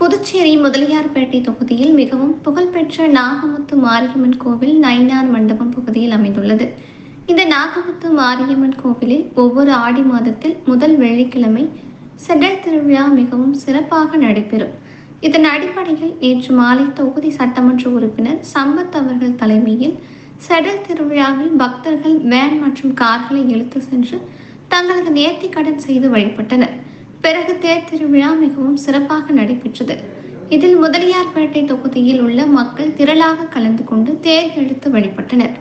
புதுச்சேரி முதலியார்பேட்டை தொகுதியில் மிகவும் புகழ்பெற்ற நாகமுத்து மாரியம்மன் கோவில் நயினார் மண்டபம் பகுதியில் அமைந்துள்ளது. இந்த நாகமுத்து மாரியம்மன் கோவிலில் ஒவ்வொரு ஆடி மாதத்தில் முதல் வெள்ளிக்கிழமை செடல் திருவிழா மிகவும் சிறப்பாக நடைபெறும். இதன் அடிப்படையில் நேற்று மாலை தொகுதி சட்டமன்ற உறுப்பினர் சம்பத் அவர்கள் தலைமையில் செடல் திருவிழாவில் பக்தர்கள் வேன் மற்றும் கார்களை இழுத்து சென்று தங்களது நேர்த்தி கடன் செய்து வழிபட்டனர். பிறகு தேர் திருவிழா மிகவும் சிறப்பாக நடைபெற்றது. இதில் முதலியார்பேட்டை தொகுதியில் உள்ள மக்கள் திரளாக கலந்து கொண்டு தேர் இழுத்து வழிபட்டனர்.